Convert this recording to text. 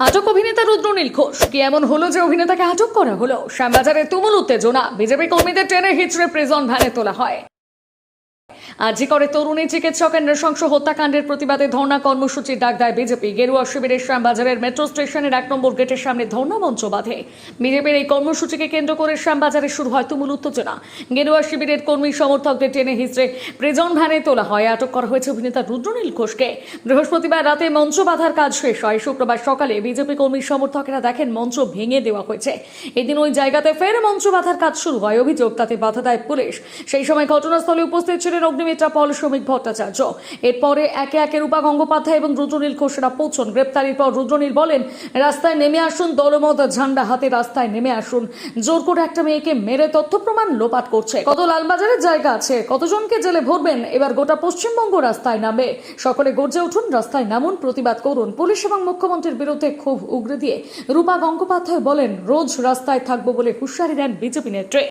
আটক অভিনেতা রুদ্রনীল ঘোষ। কি এমন হলো যে অভিনেতাকে আটক করা হলো? শ্যামবাজারে তুমুল উত্তেজনা। বিজেপি কর্মীদের ট্রেনে হিচড়ে প্রিজন ভ্যানে তোলা হয়। আজি করে তরুণী চিকিৎসকের নৃশংস হত্যাকাণ্ডের প্রতিবাদে ধর্ণা কর্মসূচির ডাক দেয় বিজেপি। গেরুয়া শিবিরের শ্যামবাজারের মেট্রো স্টেশনের এক নম্বর গেটের সামনে ধর্ণা মঞ্চ বাঁধে। বিজেপির এই কর্মসূচিকে কেন্দ্র করে শ্যামবাজারে শুরু হয় তুমুল উত্তেজনা। গেরুয়া শিবিরের কর্মী সমর্থকদের টেনে হিচড়ে প্রিজন ভ্যানে তোলা হয়। আটক করা হয়েছে অভিনেতা রুদ্রনীল ঘোষকে। বৃহস্পতিবার রাতে মঞ্চ বাঁধার কাজ শেষ হয়। শুক্রবার সকালে বিজেপি কর্মী সমর্থকেরা দেখেন মঞ্চ ভেঙে দেওয়া হয়েছে। এদিন ওই জায়গাতে ফের মঞ্চ বাঁধার কাজ শুরু হয়। অভিযোগ, তাতে বাধা দেয় পুলিশ। সেই সময় ঘটনাস্থলে উপস্থিত ছিলেন অগ্নিমিত্রা পল, শ্রমিক ভট্টাচার্য। এরপরে একে একে রূপা গঙ্গোপাধ্যায় এবং রুদ্রনীল ঘোষরা পৌঁছন। গ্রেপ্তারির পর রুদ্রনীল বলেন, রাস্তায় নেমে আসুন, দলমত ঝান্ডা হাতে রাস্তায় নেমে আসুন। জোর করে একটা মেয়েকে মেরে তথ্য প্রমাণ লোপাট করছে। কত লালবাজারের জায়গা আছে, কতজনকে জেলে ভরবেন? এবার গোটা পশ্চিমবঙ্গ রাস্তায় নামবে সকলে গর্জে উঠুন, রাস্তায় নামুন, প্রতিবাদ করুন। পুলিশ এবং মুখ্যমন্ত্রীর বিরুদ্ধে ক্ষোভ উগরে দিয়ে রূপা গঙ্গোপাধ্যায় বলেন, রোজ রাস্তায় থাকব বলে হুঁশিয়ারি দেন বিজেপি নেত্রী।